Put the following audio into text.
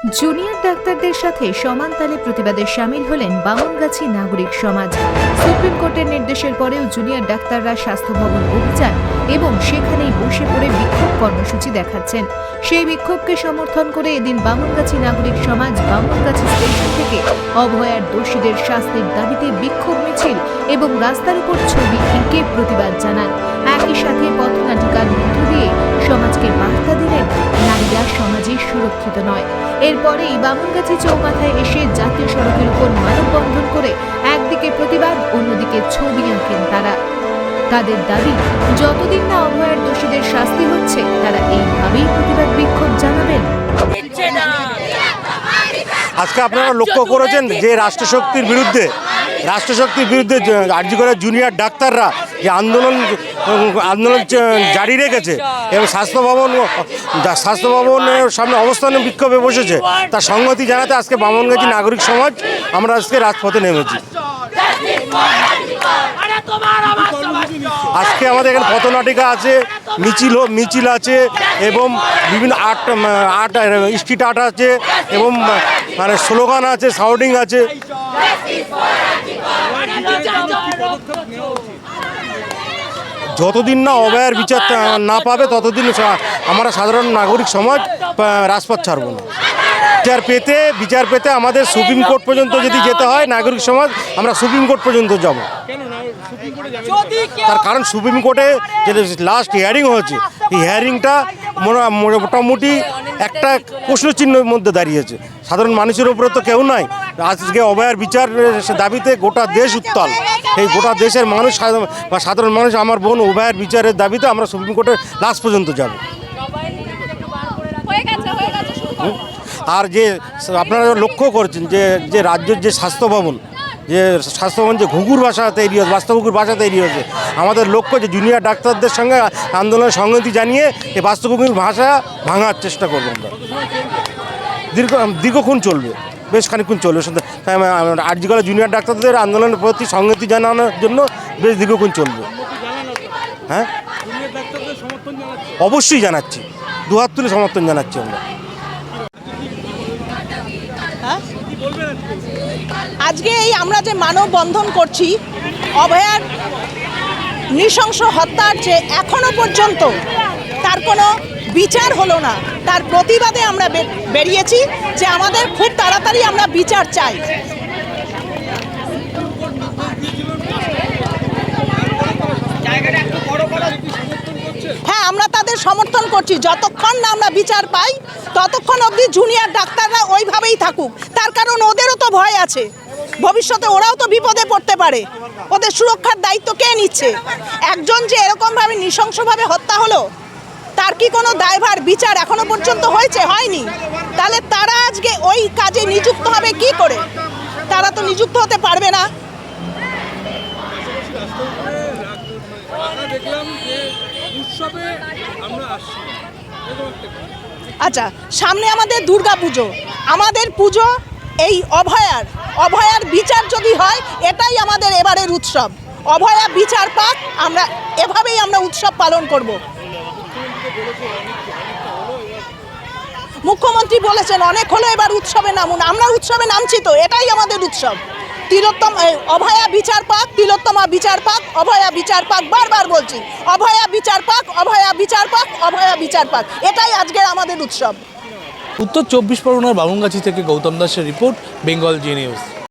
Junior ডাক্তারদের সাথে সমান তালে প্রতিবাদে সামিল হলেন বামনগাছি নাগরিক সমাজ। সুপ্রিম কোর্টের নির্দেশের পরেও জুনিয়র ডাক্তাররা স্বাস্থ্য ভবন অভিযান এবং সেখানেই বসে পড়ে বিক্ষোভ কর্মসূচি দেখাচ্ছেন। সেই বিক্ষোভকে সমর্থন করে এদিন বামনগাছি নাগরিক সমাজ বামনগাছি স্টেশন থেকে অভয়ার দোষীদের শাস্তির দাবিতে বিক্ষোভ মিছিল এবং রাস্তার উপর ছবি এঁকে প্রতিবাদ জানান সুরক্ষিত নয়। এরপরেই বামনগাছি চৌমাথায় এসে জাতীয় সড়কের উপর মানববন্ধন করে একদিকে প্রতিবাদ অন্যদিকে ছবি আঁকেন তারা। তাদের দাবি যতদিন না অভয়ের দোষীদের শাস্তি হচ্ছে তারা এইভাবেই প্রতিবাদ বিক্ষোভ জানাবেন। আজকে আপনারা লক্ষ্য করেছেন যে রাষ্ট্রশক্তির বিরুদ্ধে রাষ্ট্রশক্তির বিরুদ্ধে আর্জি করে জুনিয়র ডাক্তাররা যে আন্দোলন আন্দোলন জারি রেখেছে এবং স্বাস্থ্য ভবন, স্বাস্থ্য ভবনের সামনে অবস্থানে বিক্ষোভে বসেছে, তার সংগতি জানাতে আজকে বামনগাছি নাগরিক সমাজ, আমরা আজকে রাজপথে নেমেছি। আজকে আমাদের এখানে পথনাটিকা আছে, মিছিল মিছিল আছে এবং বিভিন্ন আর্ট আর্ট স্ট্রিট আর্ট আছে এবং মানে স্লোগান আছে, সাউন্ডিং আছে। যতদিন না অবয়ার বিচার না পাবে ততদিন আমরা সাধারণ নাগরিক সমাজ রাজপথ ছাড়ব না। বিচার পেতে বিচার পেতে আমাদের সুপ্রিম কোর্ট পর্যন্ত যদি যেতে হয় নাগরিক সমাজ আমরা সুপ্রিম কোর্ট পর্যন্ত যাব। তার কারণ সুপ্রিম কোর্টে যে লাস্ট হিয়ারিং হয়েছে এই হিয়ারিংটা মোটামুটি একটা প্রশ্নচিহ্নের মধ্যে দাঁড়িয়েছে। সাধারণ মানুষের উপরে তো কেউ নাই। আজকে অভয়ার বিচার দাবিতে গোটা দেশ উত্তাল। এই গোটা দেশের মানুষ সাধারণ- বা সাধারণ মানুষ আমার বোন অভয়ার বিচারের দাবিতে আমরা সুপ্রিম কোর্টের লাস্ট পর্যন্ত যাব। আর যে আপনারা লক্ষ্য করছেন যে যে রাজ্যের যে স্বাস্থ্য ভবন যে স্বাস্থ্য ভবন যে ঘুঘুর ভাষা তৈরি হচ্ছে বাস্তব বাস্তবঘুঘুর ভাষা তৈরি হচ্ছে আমাদের লক্ষ্য যে জুনিয়র ডাক্তারদের সঙ্গে আন্দোলনের সংহতি জানিয়ে এই বাস্তবঘুঘুর ভাষা ভাঙার চেষ্টা করব আমরা। দীর্ঘ দীর্ঘক্ষণ চলবে বেশ খানিক্ষণ চলবে। আর্জিকালে জুনিয়র ডাক্তারদের আন্দোলনের প্রতি সংহতি জানানোর জন্য বেশ দীর্ঘক্ষণ চলবে। হ্যাঁ? অবশ্যই জানাচ্ছি দুহাত তুলে সমর্থন জানাচ্ছি আমরা। আজকে এই আমরা যে মানববন্ধন করছি, অভয়ার নৃশংস হত্যার যে এখনও পর্যন্ত তার কোনো বিচার হলো না, তার প্রতিবাদে আমরা বেরিয়েছি যে আমাদের খুব তাড়াতাড়ি আমরা বিচার চাই হ্যাঁ আমরা তাদের সমর্থন করছি। যতক্ষণ না আমরা বিচার পাই, ততক্ষণ অবধি জুনিয়র ডাক্তাররা ওইভাবেই থাকুক। তার কারণ ওদেরও তো ভয় আছে। ভবিষ্যতে ওরাও তো বিপদে পড়তে পারে। ওদের সুরক্ষার দায়িত্ব কে নিচ্ছে? একজন যে এরকমভাবে নৃশংসভাবে হত্যা হলো, তার কি কোনো দায়ভার? বিচার এখনও পর্যন্ত হয়েছে, হয়নি। তাহলে তারা আজকে ওই কাজে নিযুক্ত হবে কি করে? তারা তো নিযুক্ত হতে পারবে না। দেখলাম আচ্ছা সামনে আমাদের দুর্গা পুজো। আমাদের পুজো এই অভয়ার। অভয়ার বিচার যদি হয়, এটাই আমাদের এবারের উৎসব। অভয়া বিচার পাক, আমরা এভাবেই আমরা উৎসব পালন করব। মুখ্যমন্ত্রী বলেছেন, অনেক হলো এবার উৎসবে নামুন। আমরা উৎসবে নামছি তো, এটাই আমাদের উৎসব। তিলোত্তম অভয়া বিচার পাক তিলোত্তমা বিচার পাক অভয়া বিচার পাক বারবার বলছি, অভয়া বিচার পাক অভয়া বিচার পাক অভয়া বিচার পাক এটাই আজকের আমাদের উৎসব। উত্তর চব্বিশ পরগনার বামুনগাছি থেকে গৌতম দাসের রিপোর্ট, বেঙ্গল জি নিউজ।